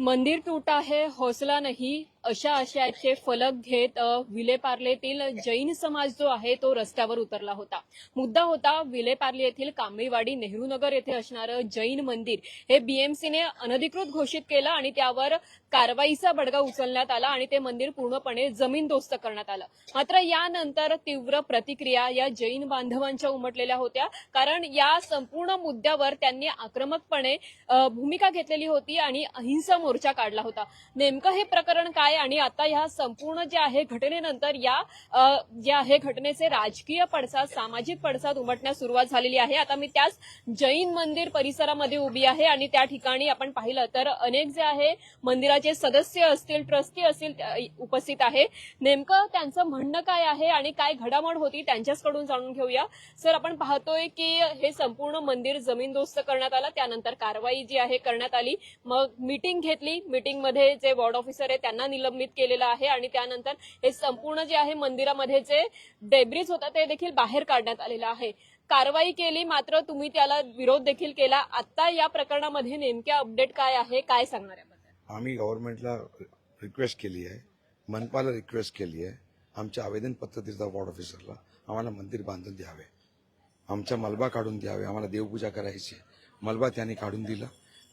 मंदिर टूटा है हौसला नहीं। अशा आशयाचे फलक घेत विलेपार्लेतील जैन समाज जो आहे तो रस्त्यावर उतरला होता. मुद्दा होता विलेपार्ले येथील कांबळीवाडी नेहरूनगर येथे असणारं जैन मंदिर. हे बीएमसीने अनधिकृत घोषित केलं आणि त्यावर कारवाईचा बडगा उचलण्यात आला आणि ते मंदिर पूर्णपणे जमीनदोस्त करण्यात आलं. मात्र यानंतर तीव्र प्रतिक्रिया या जैन बांधवांच्या उमटलेल्या होत्या. कारण या संपूर्ण मुद्द्यावर त्यांनी आक्रमकपणे भूमिका घेतलेली होती आणि अहिंसा मोर्चा काढला होता. नेमकं हे प्रकरण काय आणि आता ह्या संपूर्ण जे आहे घटनेनंतर या जे आहे घटनेचे राजकीय पडसाद सामाजिक पडसाद उमटण्यास सुरुवात झालेली आहे. आता मी त्याच जैन मंदिर परिसरामध्ये उभी आहे आणि त्या ठिकाणी आपण पाहिलं तर अनेक जे आहे मंदिराचे सदस्य असतील ट्रस्टी असतील उपस्थित आहे. नेमकं त्यांचं म्हणणं काय आहे आणि काय घडामोड होती त्यांच्याचकडून जाणून घेऊया. सर आपण पाहतोय की हे संपूर्ण मंदिर जमीनदोस्त करण्यात आलं. त्यानंतर कारवाई जी आहे करण्यात आली. मग मीटिंग घेतली. मीटिंगमध्ये जे वॉर्ड ऑफिसर आहे त्यांना निलंबित केलेलं आहे आणि त्यानंतर हे संपूर्ण जे आहे मंदिरामध्ये जे डेब्रिज होता ते देखील बाहेर काढण्यात आलेलं आहे. कारवाई केली मात्र तुम्ही त्याला विरोध देखील केला. आता या प्रकरणामध्ये नेमक्या अपडेट काय आहे काय सांगणार याबद्दल आम्ही गव्हर्नमेंटला रिक्वेस्ट केली आहे मनपाला रिक्वेस्ट केली आहे आमच्या आवेदन पत्र दिलं वॉर्ड ऑफिसरला आम्हाला मंदिर बांधून द्यावे. आमचा मलबा काढून द्यावे आम्हाला देवपूजा करायची आहे. मलबा त्यांनी काढून दिला.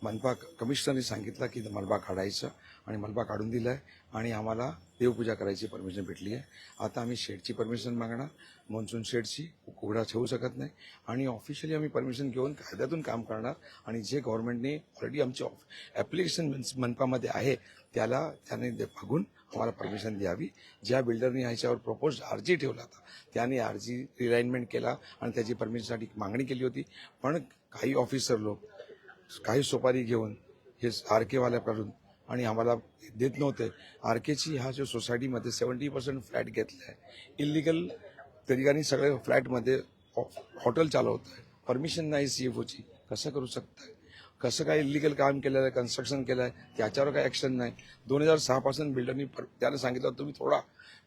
मनपा कमिशनरने सांगितलं की मलबा काढायचं आणि मलबा काढून दिलाय आणि आम्हाला देवपूजा करायची परमिशन भेटली आहे. आता आम्ही शेडची परमिशन मागणार मान्सून शेडची उघडा ठेवू शकत नाही आणि ऑफिशियली आम्ही परमिशन घेऊन कायद्यातून काम करणार आणि जे गव्हर्नमेंटने ऑलरेडी आमचे ॲप्लिकेशन मनपामध्ये आहे त्याला त्याने ते बघून आम्हाला परमिशन द्यावी. ज्या बिल्डरने ह्याच्यावर प्रपोज अर्जी ठेवला होता त्याने अर्जी रिलाइनमेंट केला आणि त्याची परमिशनसाठी मागणी केली होती. पण काही ऑफिसर लोक काही सुपारी घेऊन हे आर केवाल्याकडून आणि आम्हाला देत नव्हते. आर केची ह्या जो सोसायटीमध्ये सेवन्टी पर्सेंट फ्लॅट घेतला आहे. इलिगल ठिकाणी सगळे फ्लॅटमध्ये हॉटेल चालवत आहे परमिशन नाही सी एफ ओची कसं करू शकताय? कसं काय इलिगल काम केलेलं आहे कन्स्ट्रक्शन केलं आहे? त्याच्यावर काही ॲक्शन नाही. दोन हजार सहापासून बिल्डरनी बिल्डरनी त्याने सांगितलं तुम्ही थोडा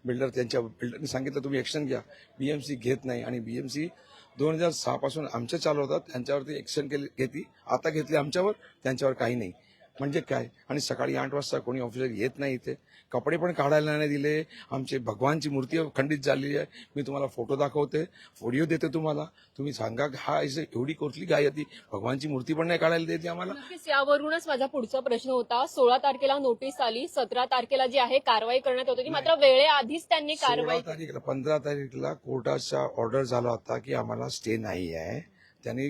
बिल्डर त्यांच्या बिल्डरनी सांगितलं तुम्ही ॲक्शन घ्या. बी एम सी घेत नाही आणि बी एम सी दोन हजार सहा पासून आमच्या चालवतात त्यांच्यावरती एक्शन केली घेतली. आता घेतली आमच्यावर. त्यांच्यावर काही नाही. म्हणजे काय? आणि सकाळी आठ वाजता कोणी ऑफिसर येत नाही इथे. कपडे पण काढायला नाही दिले. आमचे भगवानची मूर्ती खंडित झालेली आहे. मी तुम्हाला फोटो दाखवते. व्हिडिओ देते तुम्हाला. तुम्ही सांगा हा एवढी कोसली काय ती? भगवानची मूर्ती पण नाही काढायला देते आम्हाला. यावरूनच माझा पुढचा प्रश्न होता. सोळा तारखेला नोटीस आली. सतरा तारखेला जी आहे कारवाई करण्यात होती. मात्र वेळेआधीच त्यांनी कारवाई तारीखला पंधरा तारीखला कोर्टाचा ऑर्डर झाला होता की आम्हाला स्टे नाही आहे. त्यांनी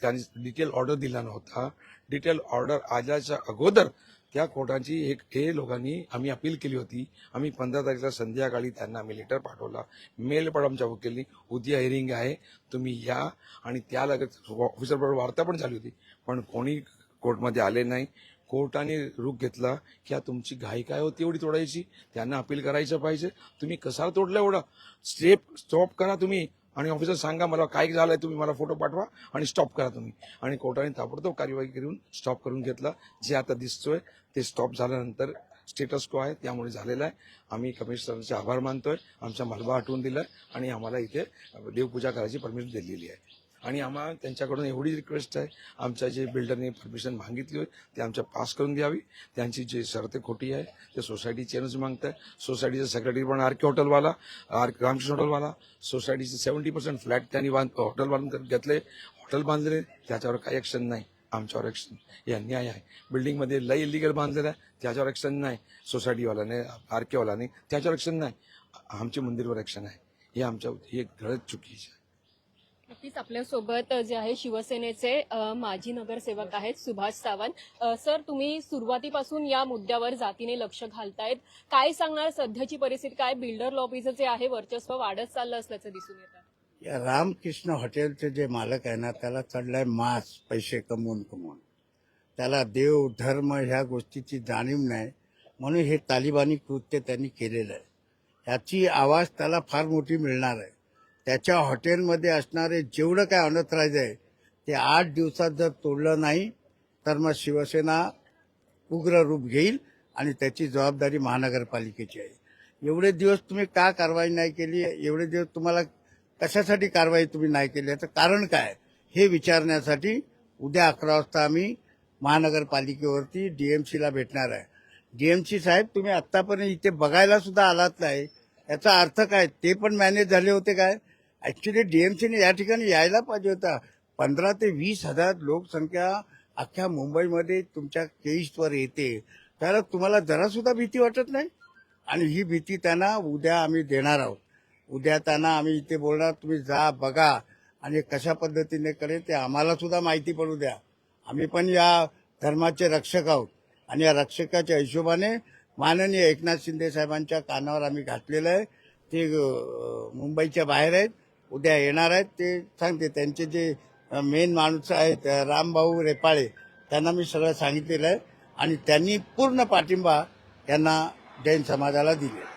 त्यांनी डिटेल ऑर्डर दिला नव्हता. डिटेल ऑर्डर आल्याच्या अगोदर त्या कोर्टाची एक हे लोकांनी आम्ही अपील केली होती. आम्ही पंधरा तारखेला संध्याकाळी त्यांना आम्ही लेटर पाठवला. मेल पण आमच्या वकिलनी उद्या हिअरिंग आहे तुम्ही या. आणि त्या लगेच ऑफिसरबरोबर वार्ता पण झाली होती. पण कोणी कोर्टमध्ये आले नाही. कोर्टाने रूप घेतला की हा तुमची घाई काय होती एवढी तोडायची? त्यांना अपील करायचं पाहिजे. तुम्ही कसा तोडला एवढं? स्टेप स्टॉप करा तुम्ही. आणि ऑफिसर सांगा मला काय झालंय तुम्ही मला फोटो पाठवा आणि स्टॉप करा तुम्ही. आणि कोर्टाने ताबडतोब कार्यवाही करून स्टॉप करून घेतला. जे आता दिसतोय ते स्टॉप झाल्यानंतर स्टेटस को आहे त्यामुळे झालेला आहे. आम्ही कमिशनरचे आभार मानतोय. आमचा मलबा हटवून दिला आणि आम्हाला इथे देवपूजा करायची परमिशन दिलेली आहे. आणि आम्हाला त्यांच्याकडून एवढी रिक्वेस्ट आहे आमच्या जे बिल्डरने परमिशन मागितली होती ते आमच्या पास करून द्यावी. त्यांची जी शर्ते खोटी आहे ते सोसायटी चेंज मागत आहे सोसायटीचा सेक्रेटरी पण आर के हॉटेलवाला आर रामकृष्ण हॉटेलवाला सोसायटीचे सेव्हन्टी पर्सेंट फ्लॅट त्यांनी बांध हॉटेल बांधून घेतले. हॉटेल बांधले त्याच्यावर काही ॲक्शन नाही. आमच्यावर ॲक्शन हे अन्याय आहे. बिल्डिंगमध्ये लई इलिगल बांधलेलं आहे त्याच्यावर ॲक्शन नाही. सोसायटीवाल्याने आर केवाल्याने त्याच्यावर ॲक्शन नाही. आमच्या मंदिरवर ॲक्शन आहे. हे आमच्या हे एक घडत चुकीचं आहे. नक्कीच आपल्यासोबत जे आहे शिवसेनेचे माजी नगरसेवक आहेत सुभाष सावंत. सर तुम्ही सुरुवातीपासून या मुद्द्यावर जातीने लक्ष घालतायत. काय सांगणार? सध्याची परिस्थिती काय? बिल्डर लॉबीचं जे आहे वर्चस्व वाढत चाललं असल्याचं दिसून येतं. या रामकृष्ण हॉटेलचे जे मालक आहे ना त्याला चढलाय मास पैसे कमवून कमवून. त्याला देव धर्म ह्या गोष्टीची जाणीव नाही. म्हणून हे तालिबानी कृत्य त्यांनी केलेलं आहे. ह्याची आवाज त्याला फार मोठी मिळणार आहे. त्याच्या हॉटेलमध्ये असणारे जेवढं काय अनथराज आहे ते आठ दिवसात जर तोडलं नाही तर मग शिवसेना उग्र रूप घेईल आणि त्याची जबाबदारी महानगरपालिकेची आहे. एवढे दिवस तुम्ही का कारवाई नाही केली? एवढे दिवस तुम्हाला कशासाठी कारवाई तुम्ही नाही केली? याचं कारण काय? हे विचारण्यासाठी उद्या अकरा वाजता आम्ही महानगरपालिकेवरती डी एम सीला भेटणार आहे. डी एम सी साहेब तुम्ही आत्तापर्यंत इथे बघायला सुद्धा आलात नाही. याचा अर्थ काय? ते पण मॅनेज झाले होते काय? ऍक्च्युली डीएमसीने या ठिकाणी यायला पाहिजे होता. पंधरा ते वीस हजार लोकसंख्या अख्ख्या मुंबईमध्ये तुमच्या केईसवर येते. त्याला तुम्हाला जरासुद्धा भीती वाटत नाही? आणि ही भीती त्यांना उद्या आम्ही देणार आहोत. उद्या त्यांना आम्ही इथे बोलणार तुम्ही जा बघा. आणि कशा पद्धतीने करेल ते आम्हाला सुद्धा माहिती पडू द्या. आम्ही पण या धर्माचे रक्षक आहोत. आणि या रक्षकाच्या हिशोबाने माननीय एकनाथ शिंदे साहेबांच्या कानावर आम्ही घातलेलं आहे. ते मुंबईच्या बाहेर आहेत. उद्या येणार आहेत ते सांगते. त्यांचे जे मेन माणूस आहेत रामभाऊ रेपाळे त्यांना मी सगळं सांगितलेलं आहे. आणि त्यांनी पूर्ण पाठिंबा त्यांना जैन समाजाला दिले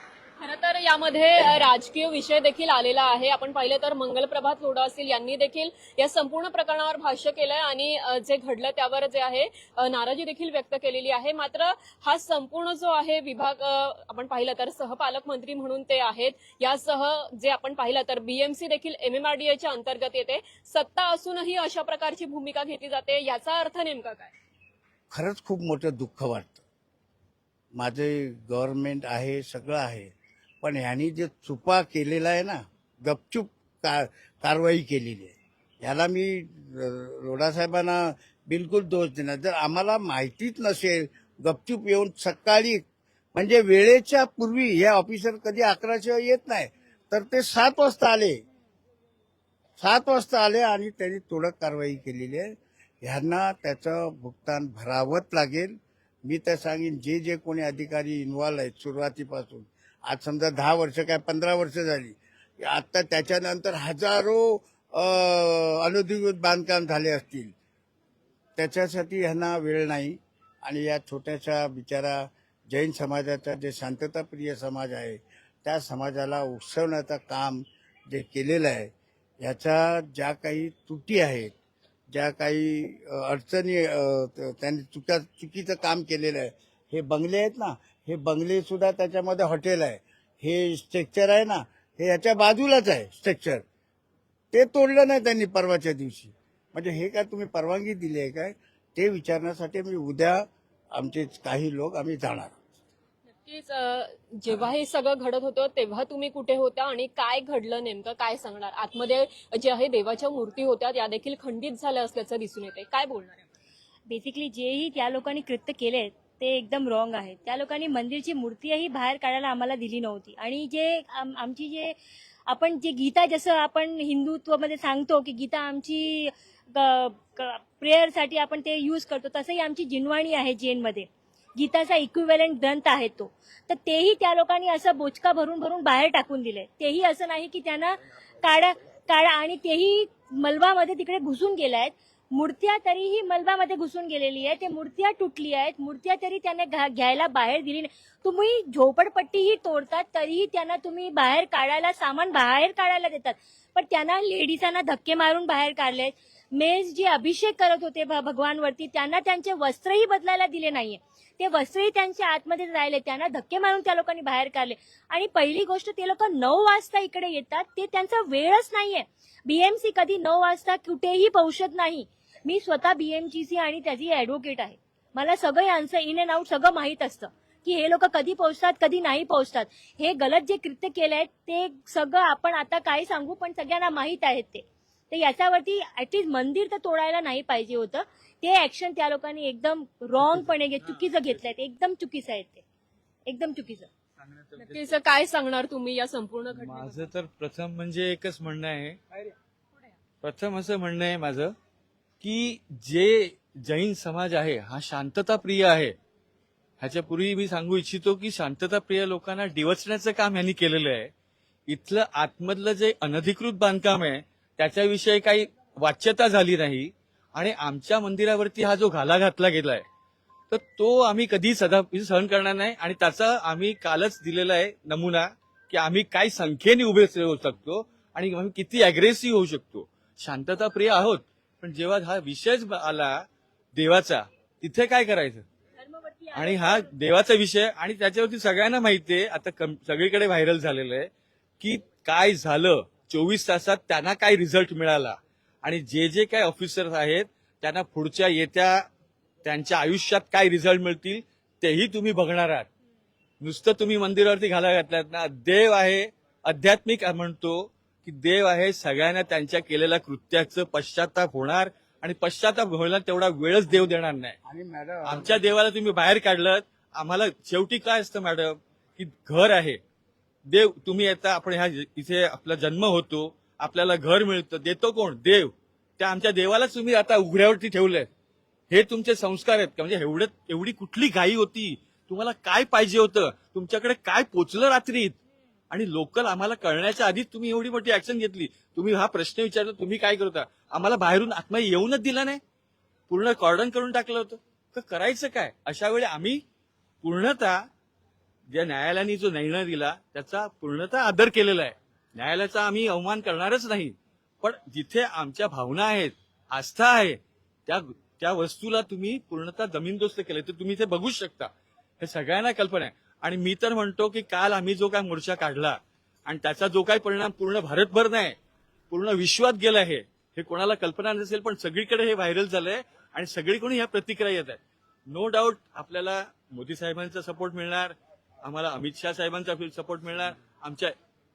यामध्ये राजकीय विषय देखील आलेला आहे. आपण पाहिलं तर मंगलप्रभात लोढा असतील यांनी देखील या संपूर्ण प्रकरणावर भाष्य केलंय आणि जे घडलं त्यावर जे आहे नाराजी देखील व्यक्त केलेली आहे. मात्र हा संपूर्ण जो आहे विभाग आपण पाहिलं तर सहपालकमंत्री म्हणून ते आहेत. यासह जे आपण पाहिलं तर बीएमसी देखील एमएमआरडीएच्या अंतर्गत येते. सत्ता असूनही अशा प्रकारची भूमिका घेतली जाते. याचा अर्थ नेमका काय? खरंच खूप मोठं दुःख वाटतं. माझे गव्हर्नमेंट आहे सगळं आहे. पण ह्यांनी जे चुपा केलेला आहे ना गपचूप का कारवाई केलेली आहे. ह्याला मी रोडासाहेबांना बिलकुल दोष देणार. जर आम्हाला माहितीच नसेल गपचूप येऊन सकाळी म्हणजे वेळेच्या पूर्वी हे ऑफिसर कधी अकराशिवाय येत नाही तर ते सात वाजता आले. सात वाजता आले आणि त्यांनी तोडक कारवाई केलेली आहे. ह्यांना त्याचं भुगतान भरावंच लागेल. मी तर सांगेन जे जे कोणी अधिकारी इन्व्हॉल्व आहेत सुरुवातीपासून आज समजा दहा वर्ष काय पंधरा वर्ष झाली आता त्याच्यानंतर हजारो अं, अनधिकृत बांधकाम झाले असतील. त्याच्यासाठी ह्यांना वेळ नाही आणि या छोट्याशा बिचारा जैन समाजाचा जे शांतताप्रिय समाज आहे त्या समाजाला उकसवण्याचं काम जे केलेलं आहे ह्याच्या ज्या काही तुटी आहेत ज्या काही अडचणी त्यांनी चुका चुकीचं काम केलेलं आहे हे बंगले आहेत ना हे बंगले सुद्धा त्याच्यामध्ये हॉटेल आहे. हे स्ट्रक्चर आहे ना हे याच्या बाजूलाच आहे स्ट्रक्चर. ते तोडलं नाही त्यांनी परवाच्या दिवशी. म्हणजे हे काय तुम्ही परवानगी दिली आहे काय? ते विचारण्यासाठी मी उद्या आमचे काही लोक आम्ही जाणार नक्कीच जेव्हा हे सगळं घडत होतं तेव्हा तुम्ही कुठे होता आणि काय घडलं नेमकं? काय सांगणार? आतमध्ये जे आहे देवाच्या मूर्ती होत्या त्या देखील खंडित झाल्या असल्याचं दिसून येते काय बोलणार? आहे बेसिकली जेही त्या लोकांनी कृत्य केले ते एकदम रॉंग आहे. त्या लोकांनी मंदिरची मूर्तीही बाहेर काढायला आम्हाला दिली नव्हती. आणि जे आम- आमची जे आपण जे गीता जसं आपण हिंदुत्वामध्ये सांगतो की गीता आमची प्रेयरसाठी आपण ते यूज करतो तसंही आमची जिनवाणी आहे जैनमध्ये. गीताचा इक्विवेलंट ग्रंथ आहे तो. तर तेही त्या लोकांनी असं बोचका भरून भरून बाहेर टाकून दिले. तेही असं नाही की त्यांना काढा काढा आणि तेही मलबामध्ये तिकडे घुसून गेल्या आहेत मूर्त्या तरीही मलबामध्ये घुसून गेलेली आहे. ते मूर्त्या तुटली आहेत. मूर्त्या तरी त्यांना घा- घ्यायला बाहेर दिली नाही. तुम्ही झोपडपट्टीही तोडतात तरीही त्यांना तुम्ही बाहेर काढायला सामान बाहेर काढायला देतात. पण त्यांना लेडीजांना धक्के मारून बाहेर काढले मेज जे अभिषेक करत होते भ- भगवानवरती त्यांना त्यांचे वस्त्रही बदलायला दिले नाहीये. ते वसळी त्यांच्या आतमध्ये राहिले. त्यांना धक्के मारून त्या लोकांनी बाहेर काढले. आणि पहिली गोष्ट ते लोक नऊ वाजता इकडे येतात. ते त्यांचा वेळच नाहीये. बीएमसी कधी नऊ वाजता कुठेही पोहोचत नाही. मी स्वतः बीएमजीसी आणि त्याची ऍडव्होकेट आहे. मला सगळं यांचं इन अँड आउट सगळं माहीत असतं की हे लोक कधी पोहोचतात कधी नाही पोहोचतात. हे गलत जे कृत्य केलंय ते सगळं आपण आता काय सांगू पण सगळ्यांना माहीत आहेत ते. तर याच्यावरती ऍटलीस्ट मंदिर तर तोडायला नाही पाहिजे होतं. ते ऍक्शन त्या लोकांनी एकदम रॉंगपणे चुकीचं घेतलंय ते. एकदम चुकीचं आहे ते. एकदम चुकीचं. नक्कीच काय सांगणार तुम्ही या संपूर्ण माझं तर प्रथम म्हणजे एकच म्हणणं आहे. प्रथम असं म्हणणं आहे माझं की जे जैन समाज आहे हा शांतताप्रिय आहे. ह्याच्यापूर्वी मी सांगू इच्छितो की शांतताप्रिय लोकांना डिवचण्याचं काम यांनी केलेलं आहे. इथलं आतमधलं जे अनधिकृत बांधकाम आहे त्याच्याविषयी काही वाच्यता झाली नाही. आणि आमच्या मंदिरावरती हा जो घाला घातला गेलाय तर तो आम्ही कधी सदा म्हणजे सहन करणार नाही. आणि त्याचा आम्ही कालच दिलेला आहे नमुना की आम्ही काय संख्येने उभे राहू शकतो आणि आम्ही किती अग्रेसिव्ह होऊ शकतो. शांतता प्रिय आहोत पण जेव्हा हा विषयच आला देवाचा तिथे काय करायचं? आणि हा देवाचा विषय आणि त्याच्यावरती सगळ्यांना माहितीये आता कम- सगळीकडे व्हायरल झालेलं आहे की काय झालं? चोवीस तासात त्यांना काय रिझल्ट मिळाला? आणि जे जे काय ऑफिसर्स आहेत त्यांना पुढच्या येत्या त्यांच्या आयुष्यात काय रिझल्ट मिळतील तेही तुम्ही बघणार आहात. नुसतं तुम्ही मंदिरावरती घाला घातलात ना देव आहे आध्यात्मिक म्हणतो की देव आहे सगळ्यांना त्यांच्या केलेल्या कृत्याचं पश्चाताप होणार आणि पश्चाताप व्हायला तेवढा वेळच देव देणार नाही. आणि मॅडम आमच्या देवाला तुम्ही बाहेर काढलं आम्हाला शेवटी काय असतं मॅडम की घर आहे. देव तुम्ही येता आपण ह्या इथे आपला जन्म होतो आपल्याला घर मिळतं देतो कोण? देव. त्या आमच्या देवालाच तुम्ही आता उघड्यावरती ठेवलंय. हे तुमचे संस्कार आहेत का? म्हणजे एवढं एवढी कुठली घाई होती? तुम्हाला काय पाहिजे होतं? तुमच्याकडे काय पोचलं रात्रीत? आणि लोकल आम्हाला कळण्याच्या आधीच तुम्ही एवढी मोठी ऍक्शन घेतली. तुम्ही हा प्रश्न विचारला तुम्ही काय करता? आम्हाला बाहेरून आत्मा येऊनच दिला नाही. पूर्ण कॉर्डन करून टाकलं होतं. तर करायचं काय? अशा वेळी आम्ही पूर्णतः ज्या न्यायालयाने जो निर्णय दिला त्याचा पूर्णतः आदर केलेला आहे. न्यायालयाचा आम्ही अवमान करणारच नाही. पण जिथे आमच्या भावना आहेत आस्था आहे त्या त्या वस्तूला तुम्ही पूर्णतः जमीनदोस्त केले तर तुम्ही ते बघूच शकता. हे सगळ्यांना कल्पना आहे. आणि मी तर म्हणतो की काल आम्ही जो काय मोर्चा काढला आणि त्याचा जो काही परिणाम पूर्ण भारतभर नाही पूर्ण विश्वात गेला आहे हे कोणाला कल्पना नसेल पण सगळीकडे हे व्हायरल झालंय आणि सगळीकडून ह्या प्रतिक्रिया येत आहेत. नो डाऊट आपल्याला मोदी साहेबांचा सपोर्ट मिळणार आम्हाला अमित शहा साहेबांचा सपोर्ट मिळणार. आमच्या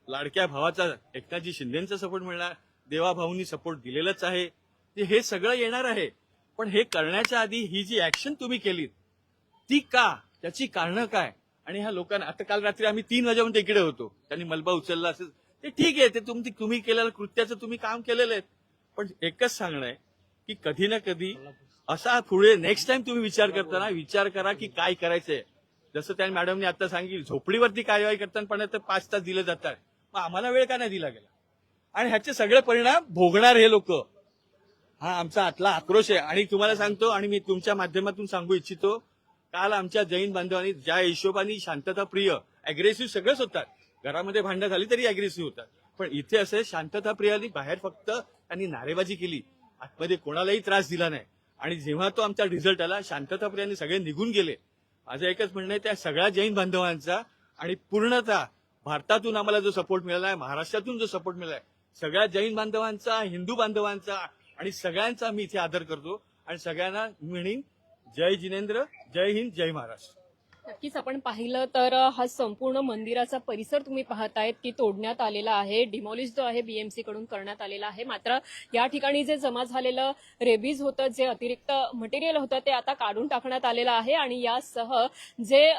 लाडक्या भावाचा एकनाथजी शिंदेचा सपोर्ट मिळणार. देवाभाऊंनी सपोर्ट दिलेलाच आहे. ते हे सगळं येणार आहे. पण हे करण्याच्या आधी ही जी ऍक्शन तुम्ही केलीत ती का? त्याची कारणं काय? आणि ह्या लोकांना आता काल रात्री आम्ही तीन वाजेपर्यंत इकडे होतो. त्यांनी मलबा उचलला असेल. ते ठीक आहे ते तुम्ही तुम्ही केलेलं कृत्याचं तुम्ही काम केलेलं आहे. पण एकच सांगणं आहे की कधी ना कधी असा पुढे नेक्स्ट टाइम तुम्ही विचार करताना विचार करा की काय करायचंय. जसं त्या मॅडमने आता सांगितलं झोपडीवरती कार्यवाही करताना पण आता पाच तास दिले जातात. मग आम्हाला वेळ का नाही दिला गेला? आणि ह्याचे सगळे परिणाम भोगणार हे लोक. हा आमचा आतला आक्रोश आहे. आणि तुम्हाला सांगतो आणि मी तुमच्या माध्यमातून सांगू इच्छितो काल आमच्या जैन बांधवांनी ज्या हिशोबाने शांतता प्रिय अग्रेसिव्ह सगळेच होतात. घरामध्ये भांडं झाली तरी अग्रेसिव्ह होतात. पण इथे असे शांतता प्रियानी बाहेर फक्त त्यांनी नारेबाजी केली. आतमध्ये कोणालाही त्रास दिला नाही. आणि जेव्हा तो आमचा रिझल्ट आला शांतताप्रियांनी सगळे निघून गेले. माझं एकच म्हणणं आहे त्या सगळ्या जैन बांधवांचा आणि पूर्णतः भारतातून आम्हाला जो सपोर्ट मिळाला आहे महाराष्ट्रातून जो सपोर्ट मिळाला आहे सगळ्या जैन बांधवांचा हिंदू बांधवांचा आणि सगळ्यांचा मी इथे आदर करतो. आणि सगळ्यांना म्हणीन जय जिनेंद्र जय हिंद जय महाराष्ट्र. नक्कीच आपण पाहिलं तर हा संपूर्ण मंदिराचा परिसर तुम्ही पाहतायत की तोडण्यात आलेला आहे. डिमॉलिश जो आहे बीएमसी कडून करण्यात आलेला आहे. मात्र या ठिकाणी जे जमा झालेलं रेबीज होतं जे अतिरिक्त मटेरियल होतं ते आता काढून टाकण्यात आलेलं आहे. आणि यासह जे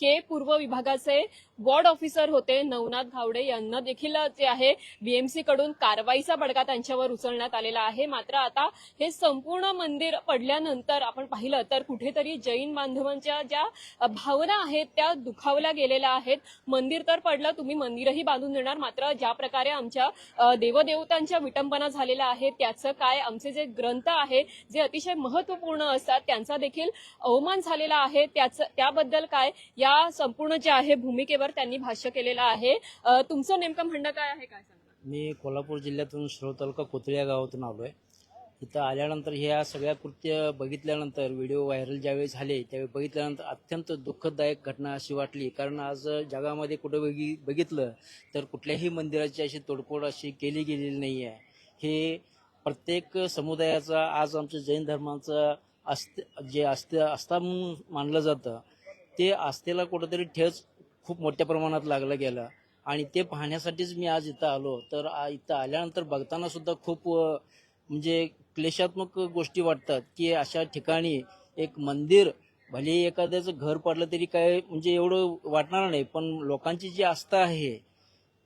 के पूर्व विभागाचे वॉर्ड ऑफिसर होते नवनाथ घावडे यांना देखील जे आहे बीएमसी कडून कारवाईचा बडगा त्यांच्यावर उचलण्यात आलेला आहे. मात्र आता हे संपूर्ण मंदिर पडल्यानंतर आपण पाहिलं तर कुठेतरी जैन बांधवांच्या ज्या भावना आहेत त्या दुखावल्या गेलेल्या आहेत. मंदिर तर पडलं तुम्ही मंदिरही बांधून देणार. मात्र ज्या प्रकारे आमच्या देवदेवतांच्या विटंबना झालेल्या आहेत त्याचं काय आमचे जे ग्रंथ आहे जे अतिशय महत्त्वपूर्ण असतात त्यांचा देखील अवमान झालेला आहे. त्याचं त्याबद्दल काय या संपूर्ण जे आहे भूमिकेवर त्यांनी भाष्य केलेलं आहे. तुमचं नेमकं म्हणणं काय आहे? काय सांगा मी कोल्हापूर जिल्ह्यातून श्रोतालुका तालुका गावातून आलो आहे इथं आल्यानंतर ह्या सगळ्या कृत्य बघितल्यानंतर व्हिडिओ व्हायरल ज्यावेळी झाले त्यावेळी बघितल्यानंतर अत्यंत दुःखदायक घटना अशी वाटली. कारण आज जगामध्ये कुठं बघी बघितलं तर कुठल्याही मंदिराची अशी तोडफोड अशी केली गेलेली नाही आहे हे प्रत्येक समुदायाचा आज आमच्या जैन धर्माचं आस्थ जे अस्त आस्था म्हणून मानलं जातं ते आस्थेला कुठंतरी ठेच खूप मोठ्या प्रमाणात लागलं गेलं. आणि ते पाहण्यासाठीच मी आज इथं आलो. तर इथं आल्यानंतर बघताना सुद्धा खूप म्हणजे क्लेशात्मक गोष्टी वाटतात की अशा ठिकाणी एक मंदिर भले एखाद्याचं घर पडलं तरी काय म्हणजे एवढं वाटणार नाही पण लोकांची जी आस्था आहे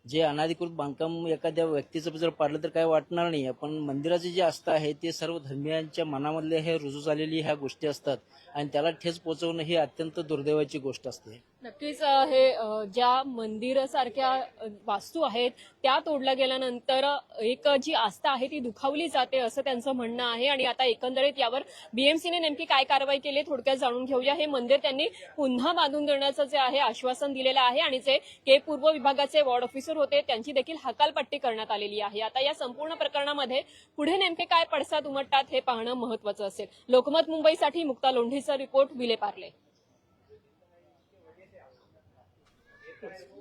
जे अनाधिकृत बांधकाम एखाद्या व्यक्तीचं जर पाडलं तर काय वाटणार नाही. पण मंदिराची जी आस्था आहे ते सर्व धर्मियांच्या मनामधले हे रुजू झालेली ह्या गोष्टी असतात. आणि त्याला ठेच पोचवणं ही अत्यंत दुर्दैवाची गोष्ट असते. नक्कीच हे ज्या मंदिरासारख्या वास्तू आहेत त्या तोडल्या गेल्यानंतर एक जी आस्था आहे ती दुखावली जाते असं त्यांचं म्हणणं आहे. आणि आता एकंदरीत यावर बीएमसीने नेमकी काय कारवाई केली थोडक्यात जाणून घेऊया. हे मंदिर त्यांनी पुन्हा बांधून देण्याचं जे आहे आश्वासन दिलेलं आहे. आणि जे के पूर्व विभागाचे वॉर्ड ऑफिसर होते त्यांची देखील हकालपट्टी करण्यात आलेली आहे. आता या संपूर्ण प्रकरणामध्ये पुढे नेमके काय पडसाद उमटतात हे पाहणं महत्वाचं असेल. लोकमत मुंबईसाठी मुक्ता लोंढेचा रिपोर्ट विले पार्ले It's